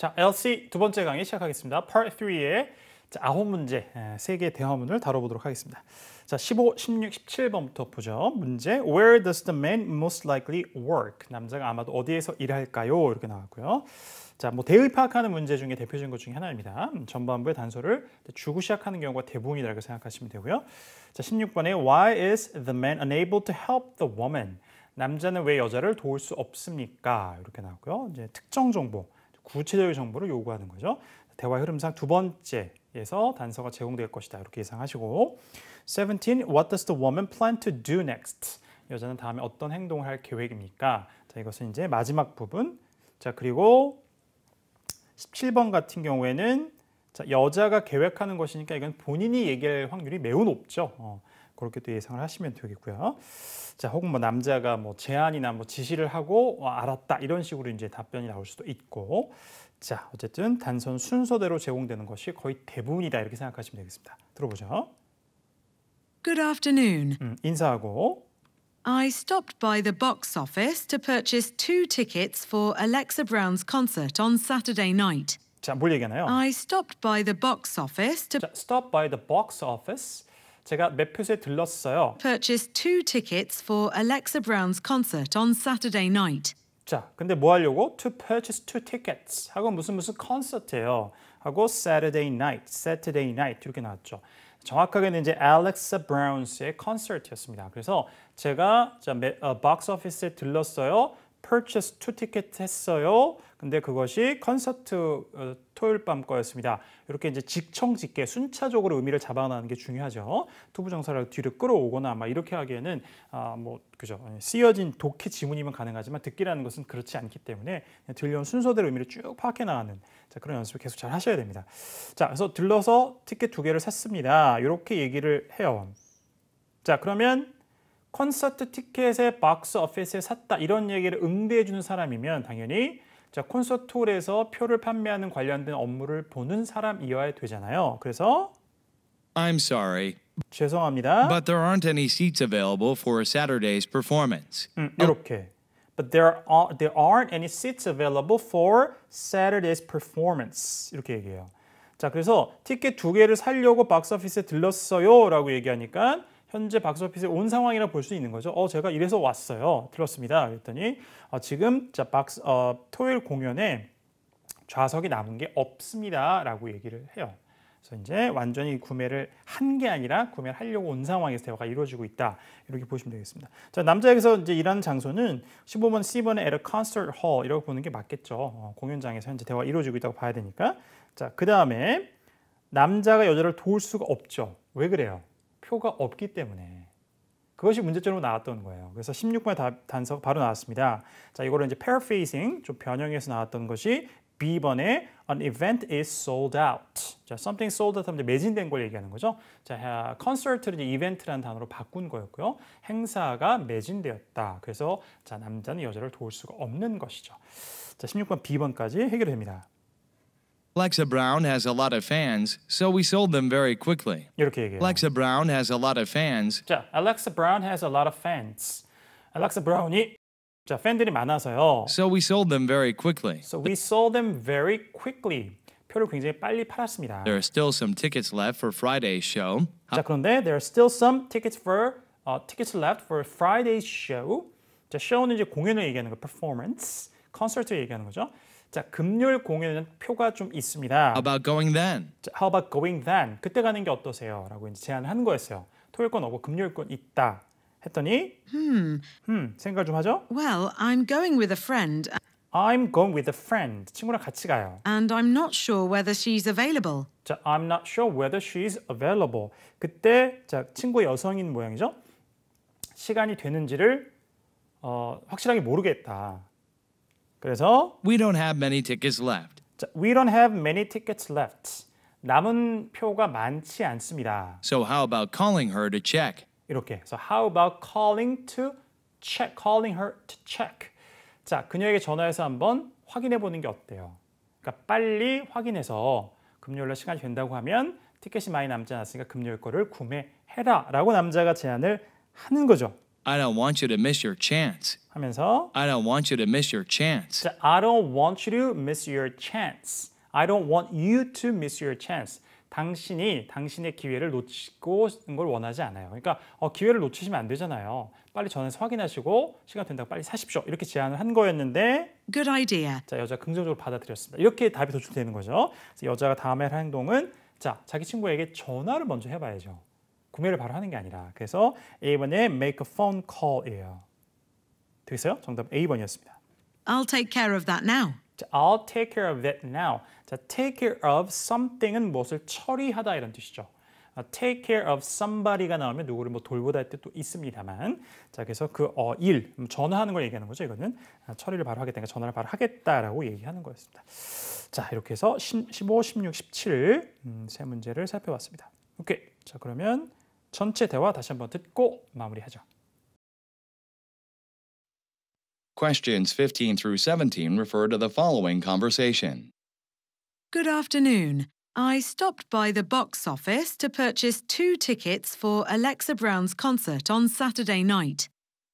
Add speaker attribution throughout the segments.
Speaker 1: 자, LC 두 번째 강의 시작하겠습니다. Part 3의 아홉 문제, 세 개의 대화문을 다뤄보도록 하겠습니다. 자, 15, 16, 17번부터 보죠. 문제 Where does the man most likely work? 남자가 아마도 어디에서 일할까요? 이렇게 나왔고요. 자, 뭐 대의 파악하는 문제 중에 대표적인 것 중에 하나입니다. 음, 전반부의 단서를 주고 시작하는 경우가 대부분이라고 생각하시면 되고요. 자, 16번에 Why is the man unable to help the woman? 남자는 왜 여자를 도울 수 없습니까? 이렇게 나왔고요. 이제 특정 정보, 구체적인 정보를 요구하는 거죠. 대화 흐름상 두 번째에서 단서가 제공될 것이다. 이렇게 예상하시고 17. What does the woman plan to do next? 여자는 다음에 어떤 행동을 할 계획입니까? 자, 이것은 이제 마지막 부분. 자, 그리고 17번 같은 경우에는 자, 여자가 계획하는 것이니까 이건 본인이 얘기할 확률이 매우 높죠. 어, 그렇게 또 예상을 하시면 되겠고요. 자, 혹은 뭐 남자가 뭐 제안이나 뭐 지시를 하고 어, 알았다 이런 식으로 이제 답변이 나올 수도 있고. 자, 어쨌든 단선 순서대로 제공되는 것이 거의 대부분이다 이렇게 생각하시면 되겠습니다. 들어보죠.
Speaker 2: Good afternoon.
Speaker 1: 음, 인사하고
Speaker 2: I stopped by the box office to purchase two tickets for Alexa Brown's concert on Saturday night.
Speaker 1: 자, 뭘 얘기하나요?
Speaker 2: I stopped by the box office to
Speaker 1: 자, stop by the box office. 제가 매표소에 들렀어요.
Speaker 2: purchase two tickets for Alexa Brown's concert on Saturday night.
Speaker 1: 자, 근데 뭐 하려고? To purchase two tickets. 하고 무슨 무슨 콘서트예요. 하고 Saturday night, Saturday night 이렇게 나왔죠. 정확하게는 이제 Alexa Brown's 콘서트였습니다. 그래서 제가 자, 매, 어, 박스 오피스에 들렀어요. purchase two ticket 했어요. 근데 그것이 콘서트 어, 토요일 밤 거였습니다. 이렇게 이제 직청직계 순차적으로 의미를 잡아나가는 게 중요하죠. 투부정사를 뒤로 끌어오거나 막 이렇게 하기에는 아, 뭐 그죠 쓰여진 독해 지문이면 가능하지만 듣기라는 것은 그렇지 않기 때문에 들려온 순서대로 의미를 쭉 파악해 나가는 자, 그런 연습을 계속 잘 하셔야 됩니다. 자, 그래서 들러서 티켓 두 개를 샀습니다. 이렇게 얘기를 해요. 자, 그러면 콘서트 티켓에 박스 오피스에 샀다 이런 얘기를 응대해 주는 사람이면 당연히 자 콘서트홀에서 표를 판매하는 관련된 업무를 보는 사람이어야 되잖아요. 그래서
Speaker 3: I'm sorry,
Speaker 1: 죄송합니다.
Speaker 3: but there aren't any seats available for Saturday's performance.
Speaker 1: 음, 이렇게 But there are there aren't any seats available for Saturday's performance 이렇게 얘기해요. 자 그래서 티켓 두 개를 살려고 박스 오피스에 들렀어요라고 얘기하니까 현재 박스 오피스에 온 상황이라 볼 수 있는 거죠. 어, 제가 이래서 왔어요. 들었습니다. 그랬더니 어, 지금 자 박스 어, 토요일 공연에 좌석이 남은 게 없습니다 라고 얘기를 해요. 그래서 이제 완전히 구매를 한 게 아니라 구매를 하려고 온 상황에서 대화가 이루어지고 있다. 이렇게 보시면 되겠습니다. 자, 남자에게서 이제 일하는 장소는 15번 C번의 at a concert hall 이라고 보는 게 맞겠죠. 어, 공연장에서 현재 대화가 이루어지고 있다고 봐야 되니까. 자, 그 다음에 남자가 여자를 도울 수가 없죠. 왜 그래요? 표가 없기 때문에 그것이 문제점으로 나왔던 거예요. 그래서 16번의 단서가 바로 나왔습니다. 자, 이거를 이제 paraphrasing 좀 변형해서 나왔던 것이 B번에 an event is sold out. 자, something sold out 하면 매진된 걸 얘기하는 거죠. 자, 콘서트를 이제 이벤트라는 단어로 바꾼 거였고요. 행사가 매진되었다. 그래서 자, 남자는 여자를 도울 수가 없는 것이죠. 자, 16번 B번까지 해결됩니다.
Speaker 3: Alexa Brown has a lot of fans, so we sold them very quickly.
Speaker 1: 이렇게 얘기해요.
Speaker 3: Alexa Brown has a lot of fans,
Speaker 1: 자, Alexa Brown has a lot of fans. Alexa Brown이 자, 팬들이 많아서요.
Speaker 3: so we sold them very quickly.
Speaker 1: So we sold them very quickly. 표를 굉장히 빨리 팔았습니다.
Speaker 3: There are still some tickets left for Friday's show.
Speaker 1: 자, 그런데 there are still some tickets for uh, tickets left for Friday's show. 자, show는 이제 공연을 얘기하는 거, performance, 콘서트를 얘기하는 거죠. 자, 금요일 공연에는 표가 좀 있습니다.
Speaker 3: How about going then?
Speaker 1: 자, How about going then? 그때 가는 게 어떠세요? 라고 이제 제안을 하는 거였어요. 토요일 건 없고 금요일 건 있다. 했더니 음, 생각 좀 하죠?
Speaker 2: Well, I'm going with a friend
Speaker 1: I'm going with a friend. 친구랑 같이 가요.
Speaker 2: and I'm not sure whether she's available.
Speaker 1: 자, I'm not sure whether she's available. 그때 자, 친구 여성인 모양이죠. 시간이 되는지를 어, 확실하게 모르겠다. 그래서
Speaker 3: We don't have many tickets left.
Speaker 1: 자, we don't have many tickets left. 남은 표가 많지 않습니다.
Speaker 3: So how about calling her to check?
Speaker 1: 이렇게. 그래서 how about calling to check, calling her to check. 자, 그녀에게 전화해서 한번 확인해 보는 게 어때요? 그러니까 빨리 확인해서 금요일날 시간이 된다고 하면 티켓이 많이 남지 않았으니까 금요일 거를 구매해라라고 남자가 제안을 하는 거죠.
Speaker 3: I don't want you to miss your chance.
Speaker 1: 하면서
Speaker 3: I don't want you to miss your chance.
Speaker 1: 자, I don't want you to miss your chance. I don't want you to miss your chance. 당신이 당신의 기회를 놓치고 있는 걸 원하지 않아요. 그러니까 어, 기회를 놓치시면 안 되잖아요. 빨리 전화해서 확인하시고 시간 된다고 빨리 사십시오. 이렇게 제안을 한 거였는데
Speaker 2: Good idea.
Speaker 1: 자 여자 가 긍정적으로 받아들였습니다. 이렇게 답이 도출되는 거죠. 여자가 다음에 할 행동은 자 자기 친구에게 전화를 먼저 해봐야죠. 구매를 바로 하는 게 아니라 그래서 A번에 make a phone call이에요. 되겠어요? 정답 A번이었습니다.
Speaker 2: I'll take care of that now.
Speaker 1: 자, I'll take care of it now. 자, take care of something은 무엇을 처리하다 이런 뜻이죠. 아, take care of somebody가 나오면 누구를 뭐 돌보다 할 때도 있습니다만 자 그래서 그 어, 일, 음, 전화하는 걸 얘기하는 거죠. 이거는 아, 처리를 바로 하겠다니까 전화를 바로 하겠다라고 얘기하는 거였습니다. 자 이렇게 해서 15, 16, 17 음, 세 문제를 살펴봤습니다. 오케이. 자 그러면 전체 대화 다시 한번 듣고 마무리하죠.
Speaker 3: Questions 15 through 17 refer to the following conversation.
Speaker 2: Good afternoon. I stopped by the box office to purchase two tickets for Alexa Brown's concert on Saturday night.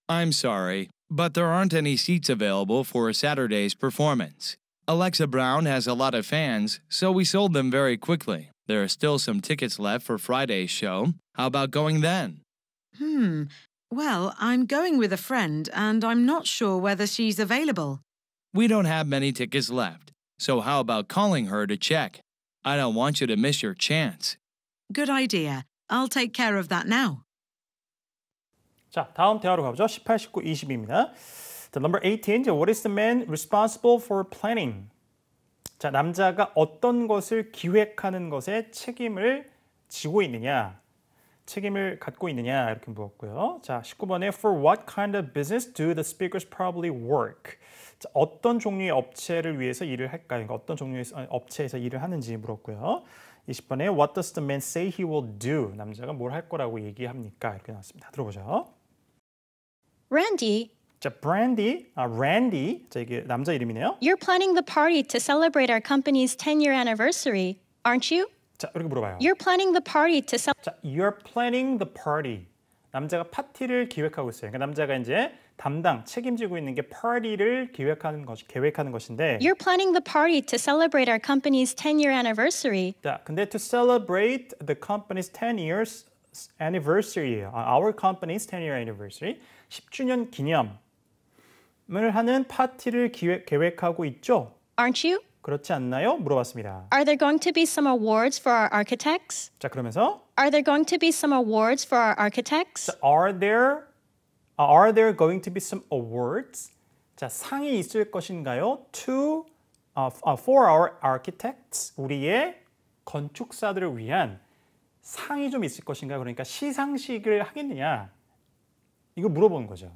Speaker 3: I'm sorry, but there aren't any seats available for Saturday's performance. Alexa Brown has a lot of fans, so we sold them very quickly. There are still some tickets left for Friday's show. How about going then?
Speaker 2: Hmm. Well, I'm going with a friend and I'm not sure whether she's available.
Speaker 3: We don't have many tickets left, so how about calling her to check? I don't want you to miss your chance.
Speaker 2: Good idea. I'll take care of that now.
Speaker 1: 자, 다음 대화로 가보죠. 18, 19, 20입니다. 자, number 18. 자, What is the man responsible for planning? 자, 남자가 어떤 것을 기획하는 것에 책임을 지고 있느냐? 책임을 갖고 있느냐? 이렇게 물었고요. 자, 19번에 For what kind of business do the speakers probably work? 자, 어떤 종류의 업체를 위해서 일을 할까요? 그러니까 어떤 종류의 어, 업체에서 일을 하는지 물었고요. 20번에 What does the man say he will do? 남자가 뭘 할 거라고 얘기합니까? 이렇게 나왔습니다. 들어보죠.
Speaker 4: Randy,
Speaker 1: 자, 브랜디, 아, 랜디. 자, 이게 남자 이름이네요.
Speaker 4: you're planning the party to celebrate our company's 10 year anniversary, aren't you?
Speaker 1: 자, 이렇게 물어봐요.
Speaker 4: You're planning the party to celebrate.
Speaker 1: 자, you're planning the party. 남자가 파티를 기획하고 있어요. 그러니까 남자가 이제 담당, 책임지고 있는 게 파티를 기획하는 것, 계획하는 것인데.
Speaker 4: You're planning the party to celebrate our company's 10 year anniversary.
Speaker 1: 자, 근데 to celebrate the company's 10 years anniversary예요. 아, our company's 10 year anniversary. 10주년 기념 을 하는 파티를 기획, 계획하고 있죠?
Speaker 4: Aren't you?
Speaker 1: 그렇지 않나요? 물어봤습니다.
Speaker 4: Are there going to be some awards for our architects?
Speaker 1: 자, 그러면서
Speaker 4: Are there going to be some awards for our architects?
Speaker 1: Are there are there going to be some awards? 자, 상이 있을 것인가요? To uh, for our architects 우리의 건축사들을 위한 상이 좀 있을 것인가? 그러니까 시상식을 하겠느냐? 이거 물어보는 거죠.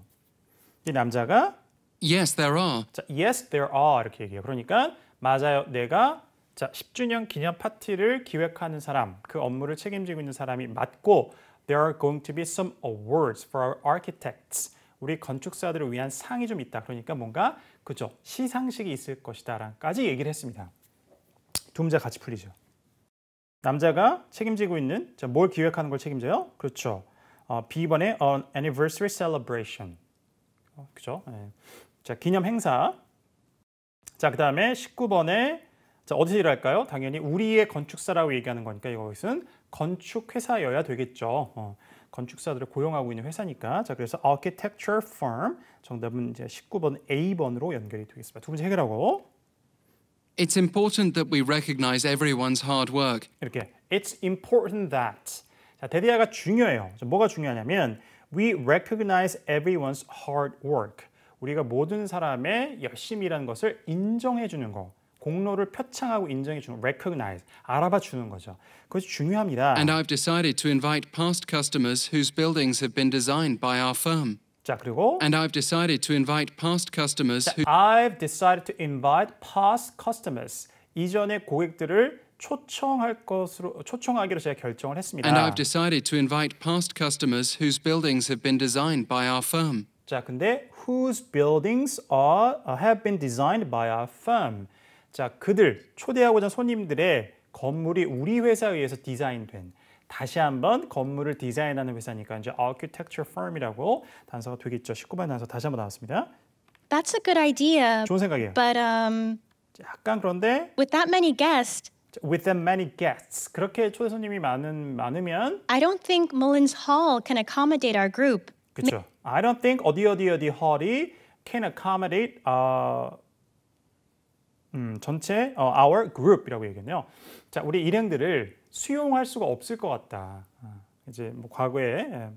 Speaker 1: 이 남자가
Speaker 5: Yes, there are.
Speaker 1: 자, yes, there are 이렇게 얘기해요. 그러니까 맞아요. 내가 자 10주년 기념 파티를 기획하는 사람, 그 업무를 책임지고 있는 사람이 맞고 there are going to be some awards for our architects. 우리 건축사들을 위한 상이 좀 있다. 그러니까 뭔가 그죠 시상식이 있을 것이다라까지 얘기를 했습니다. 두 문제 같이 풀리죠. 남자가 책임지고 있는 자, 뭘 기획하는 걸 책임져요? 그렇죠. 어, B번에 an anniversary celebration. 어, 그죠? 네. 자, 기념 행사. 자, 그 다음에 19번에 자, 어디서 일할까요? 당연히 우리의 건축사라고 얘기하는 거니까 이것은 건축 회사여야 되겠죠. 어, 건축사들을 고용하고 있는 회사니까. 자, 그래서 architecture firm 정답은 이제 19번 A번으로 연결이 되겠습니다. 두 번째 해결하고
Speaker 5: It's important that we recognize everyone's hard work.
Speaker 1: 이렇게 It's important that 자, 대대화가 중요해요. 자, 뭐가 중요하냐면 We recognize everyone's hard work. 우리가 모든 사람의 열심히 일하는 것을 인정해 주는 거. 공로를 표창하고 인정해 주는 recognize, 알아봐 주는 거죠. 그것이 중요합니다.
Speaker 5: And I've decided to invite past customers whose buildings have been designed by our firm.
Speaker 1: 자, 그리고
Speaker 5: And I've decided to invite past customers who
Speaker 1: I've decided to invite past customers. 이전의 고객들을 초청할 것으로 초청하기로 제가 결정을 했습니다.
Speaker 5: and I've decided to invite past customers whose buildings have been designed by our firm.
Speaker 1: 자, 근데 whose buildings are uh, have been designed by our firm. 자, 그들 초대하고자 손님들의 건물이 우리 회사에 의해서 디자인된 다시 한번 건물을 디자인하는 회사니까 이제 architecture firm이라고 단서가 되겠죠. 19번 단서 다시 한번 나왔습니다.
Speaker 4: That's a good idea.
Speaker 1: 좋은 생각이에요.
Speaker 4: But um,
Speaker 1: 약간 그런데
Speaker 4: with that many guests,
Speaker 1: with that many guests 그렇게 초대 손님이 많은 많으면
Speaker 4: I don't think Mullins Hall can accommodate our group.
Speaker 1: 그렇죠. I don't think 어디 어디 어디 hall이 can accommodate 어, 음, 전체 어, our group이라고 얘기했네요. 자, 우리 일행들을 수용할 수가 없을 것 같다. 어, 이제 뭐 과거에 예,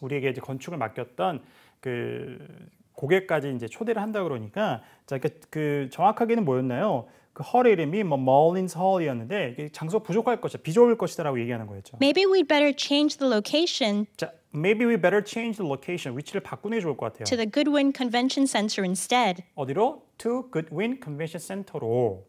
Speaker 1: 우리에게 이제 건축을 맡겼던 그 고객까지 이제 초대를 한다 그러니까 자, 그, 그 정확하게는 뭐였나요? 그 헐 이름이 뭐 멀린스 헐이었는데 이게 장소 부족할 것이다, 비좁을 것이다라고 얘기하는 거였죠.
Speaker 4: Maybe we'd better change the location
Speaker 1: 자, maybe we better change the location. 위치를 바꾸는 게 좋을 것 같아요.
Speaker 4: to the Goodwin Convention Center instead.
Speaker 1: 어디로? To Goodwin Convention Center로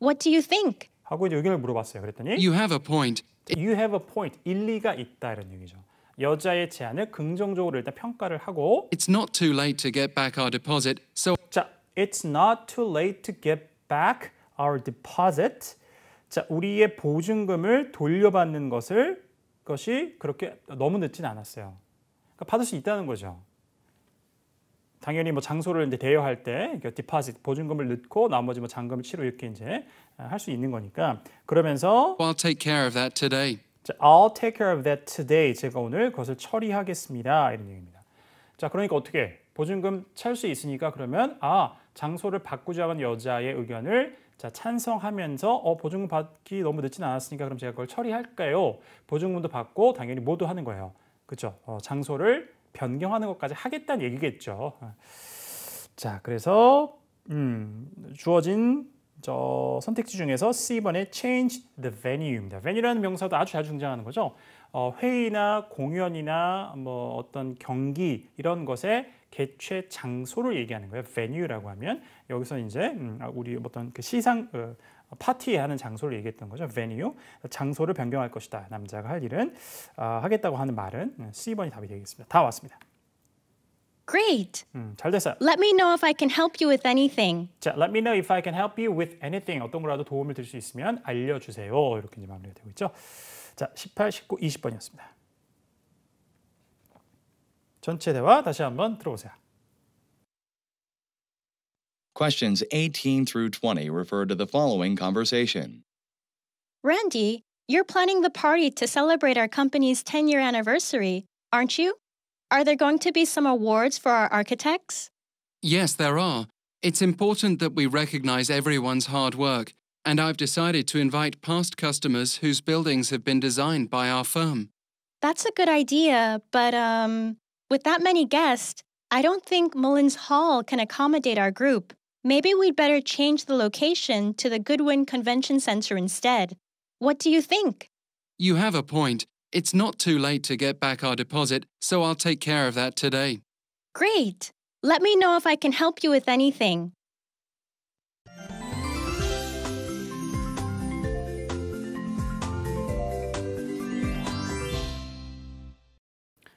Speaker 4: What do you think?
Speaker 1: 하고 이제 의견을 물어봤어요. 그랬더니
Speaker 5: You have a point.
Speaker 1: You have a point. 일리가 있다 이런 얘기죠. 여자의 제안을 긍정적으로 일단 평가를 하고
Speaker 5: It's not too late to get back our deposit, so
Speaker 1: 자, it's not too late to get back our deposit. 자, 우리의 보증금을 돌려받는 것을 것이 그렇게 너무 늦진 않았어요. 그러니까 받을 수 있다는 거죠. 당연히 뭐 장소를 이제 대여할 때 디파짓 보증금을 넣고 나머지 뭐 잔금을 치료 이렇게 이제 할 수 있는 거니까 그러면서
Speaker 5: I'll take care of that today.
Speaker 1: 자, I'll take care of that today. 제가 오늘 그것을 처리하겠습니다. 이런 얘기입니다. 자, 그러니까 어떻게 보증금 찰 수 있으니까 그러면 아 장소를 바꾸자는 여자의 의견을 자 찬성하면서 어 보증금 받기 너무 늦진 않았으니까 그럼 제가 그걸 처리할까요? 보증금도 받고 당연히 모두 하는 거예요. 그렇죠? 어, 장소를 변경하는 것까지 하겠다는 얘기겠죠. 어. 자, 그래서 음, 주어진 저 선택지 중에서 C번에 change the venue입니다. venue라는 명사도 아주 자주 등장하는 거죠. 어, 회의나 공연이나 뭐 어떤 경기 이런 것의 개최 장소를 얘기하는 거예요. venue라고 하면 여기서 이제 음, 우리 어떤 그 시상 어, 파티에 하는 장소를 얘기했던 거죠. venue 장소를 변경할 것이다. 남자가 할 일은 어, 하겠다고 하는 말은 C번이 답이 되겠습니다. 다 왔습니다.
Speaker 4: Great.
Speaker 1: 음, 잘 됐어요.
Speaker 4: Let me know if I can help you with anything.
Speaker 1: 자, let me know if I can help you with anything. 어떤 거라도 도움을 드릴 수 있으면 알려주세요. 이렇게 이제 마무리가 되고 있죠. 자, 18, 19, 20번이었습니다. 전체 대화 다시 한번 들어보세요.
Speaker 3: Questions 18 through 20 refer to the following conversation.
Speaker 4: Randy, you're planning the party to celebrate our company's 10 year anniversary, aren't you? Are there going to be some awards for our architects?
Speaker 5: Yes, there are. It's important that we recognize everyone's hard work, and I've decided to invite past customers whose buildings have been designed by our firm.
Speaker 4: That's a good idea, but um, with that many guests, I don't think Mullins Hall can accommodate our group. Maybe we'd better change the location to the Goodwin Convention Center instead. What do you think?
Speaker 5: You have a point. It's not too late to get back our deposit, so I'll take care of that today.
Speaker 4: Great. Let me know if I can help you with anything.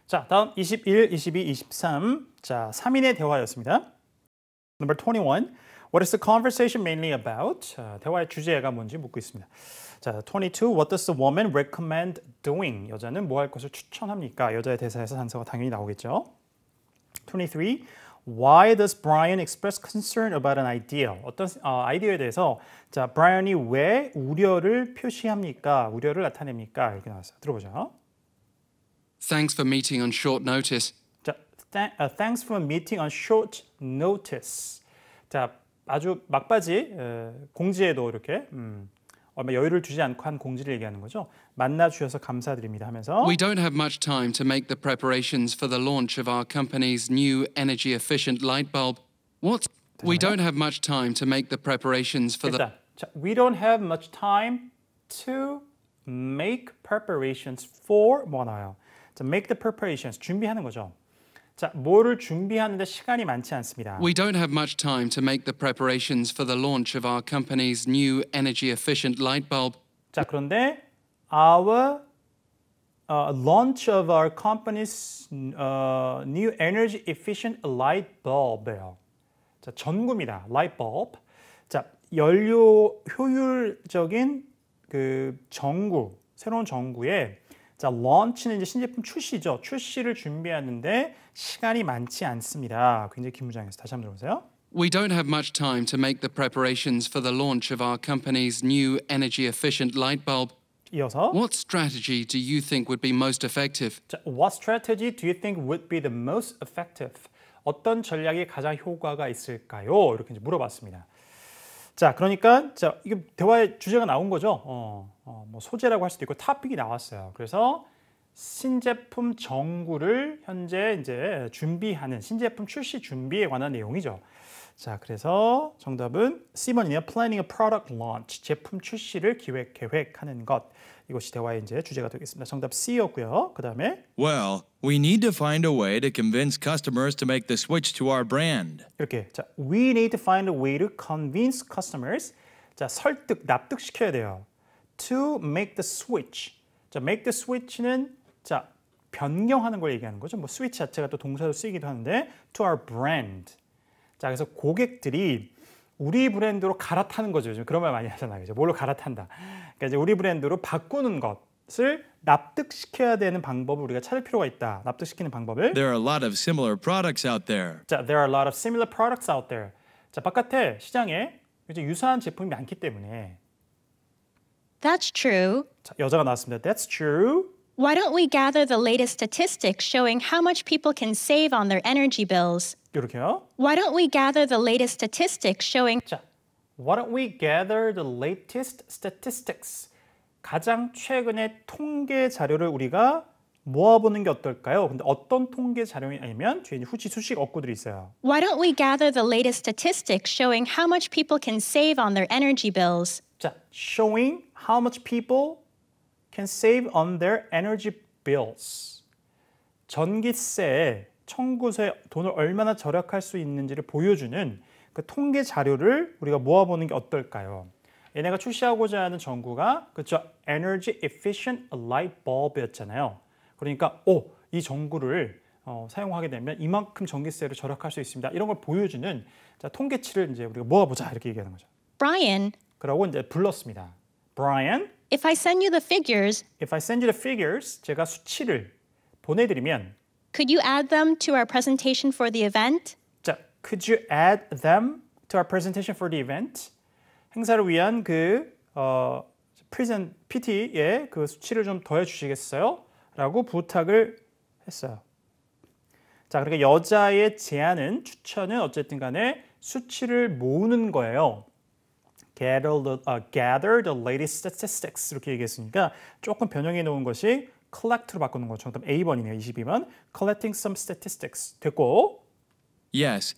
Speaker 1: 자, 다음 21, 22, 23. 자, 3인의 대화였습니다. Number 21. What is the conversation mainly about? 자, 대화의 주제가 뭔지 묻고 있습니다. 자, 22. What does the woman recommend doing? 여자는 뭐 할 것을 추천합니까? 여자의 대사에서 단서가 당연히 나오겠죠. 23. Why does Brian express concern about an idea? 어떤 어, 아이디어에 대해서 자, 브라이언이 왜 우려를 표시합니까? 우려를 나타냅니까? 이렇게 나왔어요. 들어보죠.
Speaker 5: Thanks for meeting on short notice.
Speaker 1: 자, th- uh, thanks for meeting on short notice. 자, 아주 막바지 에, 공지에도 이렇게 음, 얼마 여유를 주지 않고 한 공지를 얘기하는 거죠. 만나 주셔서 감사드립니다 하면서
Speaker 5: We don't have much time to make the preparations for the launch of our company's new energy efficient light bulb. What? We don't have much time to make the preparations for the.
Speaker 1: 일단 자, we don't have much time to make preparations for 뭐 나와요? 자, make the preparations 준비하는 거죠. 자, 뭐를 준비하는데 시간이 많지 않습니다.
Speaker 5: We don't have much time to make the preparations for the launch of our company's new energy efficient light bulb.
Speaker 1: 자, 그런데 our uh, launch of our company's uh, new energy efficient light bulb예요. 자, 전구입니다. light bulb. 자, 연료 효율적인 그 전구 새로운 정부에 자, launch는 이제 신제품 출시죠. 출시를 준비하는데 시간이 많지 않습니다. 굉장히 긴 문장이었어요. 다시 한번 들어보세요.
Speaker 5: We don't have much time to make the preparations for the launch of our company's new energy efficient light bulb.
Speaker 1: 이어서
Speaker 5: What strategy do you think would be most effective?
Speaker 1: 자, What strategy do you think would be the most effective? 어떤 전략이 가장 효과가 있을까요? 이렇게 이제 물어봤습니다. 자, 그러니까 자 이게 대화의 주제가 나온 거죠. 어, 어, 뭐 소재라고 할 수도 있고 토픽이 나왔어요. 그래서 신제품 정구를 현재 이제 준비하는 신제품 출시 준비에 관한 내용이죠. 자, 그래서 정답은 C번이네요. Planning a product launch. 제품 출시를 기획 계획하는 것. 이것이 대화의 이제 주제가 되겠습니다. 정답 C였고요. 그 다음에
Speaker 3: Well, we need to find a way to convince customers to make the switch to our brand.
Speaker 1: 이렇게 자, we need to find a way to convince customers. 자, 설득, 납득시켜야 돼요. To make the switch. 자, make the switch는 자, 변경하는 걸 얘기하는 거죠. 뭐 스위치 자체가 또 동사로 쓰이기도 하는데 to our brand. 자, 그래서 고객들이 우리 브랜드로 갈아타는 거죠. 요즘 그런 말 많이 하잖아요. 그죠? 뭘로 갈아탄다. 그러니까 이제 우리 브랜드로 바꾸는 것을 납득시켜야 되는 방법을 우리가 찾을 필요가 있다. 납득시키는 방법을.
Speaker 3: There are a lot of similar products out there.
Speaker 1: 자, there are a lot of similar products out there. 자, 바깥에 시장에 이제 유사한 제품이 많기 때문에
Speaker 4: That's true.
Speaker 1: 자, 여자가 나왔습니다. That's true.
Speaker 4: Why don't we gather the latest statistics showing how much people can save on their energy bills?
Speaker 1: 이렇게요.
Speaker 4: Why don't we gather the latest statistics showing
Speaker 1: 자, why don't we gather the latest statistics? 가장 최근의 통계 자료를 우리가 모아보는 게 어떨까요? 근데 어떤 통계 자료냐면 이제 후치 수식 어구들이 있어요.
Speaker 4: Why don't we gather the latest statistics showing how much people can save on their energy bills?
Speaker 1: 자, showing how much people can save on their energy bills. 전기세 청구세 돈을 얼마나 절약할 수 있는지를 보여주는 그 통계 자료를 우리가 모아보는 게 어떨까요? 얘네가 출시하고자 하는 전구가 그렇죠 Energy Efficient Light Bulb였잖아요. 그러니까 오, 이 전구를 어, 사용하게 되면 이만큼 전기세를 절약할 수 있습니다. 이런 걸 보여주는 자, 통계치를 이제 우리가 모아보자 이렇게 얘기하는 거죠.
Speaker 4: Brian,
Speaker 1: 그러고 이제 불렀습니다. Brian,
Speaker 4: if I send you the figures,
Speaker 1: if I send you the figures, 제가 수치를 보내드리면
Speaker 4: could you add them to our presentation for the event?
Speaker 1: 자, could you add them to our presentation for the event? 행사를 위한 그 어, 프레젠 PT에 그 수치를 좀 더해 주시겠어요? 라고 부탁을 했어요. 자, 그러니까 여자의 제안은 추천은 어쨌든 간에 수치를 모으는 거예요. Gather the, uh, gather the latest statistics 이렇게 얘기했으니까 조금 변형해 놓은 것이 collect로 바꾸는 거죠. 정답 A번이네요. 22번. Collecting some statistics 됐고
Speaker 3: Yes,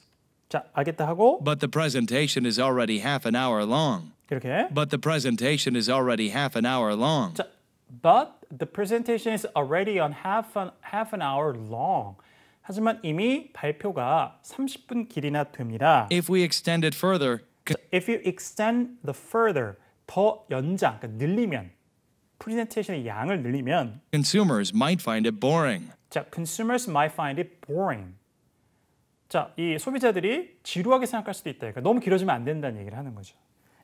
Speaker 1: 자, 알겠다 하고
Speaker 3: but the presentation is already half an hour long.
Speaker 1: 이렇게
Speaker 3: But the presentation is already half an hour long.
Speaker 1: 자, but the presentation is already on half an, half an hour long. 하지만 이미 발표가 30분 길이나 됩니다.
Speaker 3: If we extend it further, c-
Speaker 1: If you extend the further, 더 연장, 그러니까 늘리면 프레젠테이션의 양을 늘리면
Speaker 3: consumers might find it boring.
Speaker 1: 자, consumers might find it boring. 자, 이 소비자들이 지루하게 생각할 수도 있다. 그러니까 너무 길어지면 안 된다는 얘기를 하는 거죠.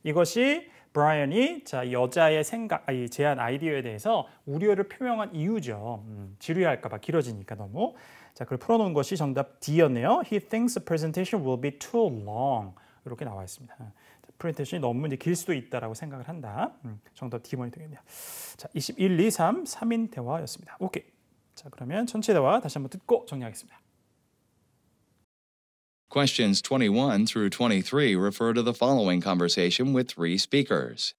Speaker 1: 이것이 브라이언이 자이 여자의 생각, 아, 이 제안 아이디어에 대해서 우려를 표명한 이유죠. 음, 지루해할까봐 길어지니까 너무. 자, 그걸 풀어놓은 것이 정답 D였네요. He thinks the presentation will be too long. 이렇게 나와 있습니다. 프레젠테이션이 너무 이제 길 수도 있다라고 생각을 한다. 음, 정답 D번이 되겠네요. 자, 21, 2, 3, 3인 대화였습니다. 오케이. 자, 그러면 전체 대화 다시 한번 듣고 정리하겠습니다.
Speaker 3: Questions 21 through 23 refer to the following conversation with three speakers.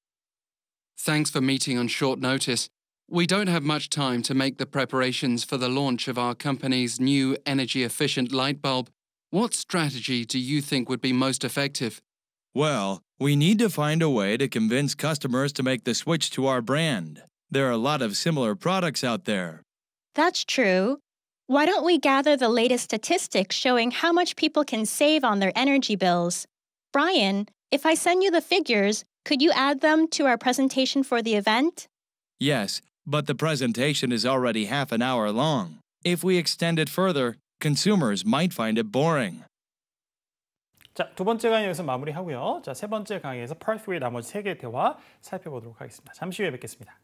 Speaker 5: Thanks for meeting on short notice. We don't have much time to make the preparations for the launch of our company's new energy efficient light bulb. What strategy do you think would be most effective?
Speaker 3: Well, we need to find a way to convince customers to make the switch to our brand. There are a lot of similar products out there.
Speaker 4: That's true. Why don't we gather the latest statistics showing how much people can save on their energy bills? Brian, if I send you the figures, could you add them to our presentation for the event?
Speaker 3: Yes, but the presentation is already half an hour long. If we extend it further, consumers might find it boring.
Speaker 1: 자, 두 번째 강의 여기서 마무리하고요. 자, 세 번째 강의에서 Part 3의 나머지 세 개의 대화 살펴보도록 하겠습니다. 잠시 후에 뵙겠습니다.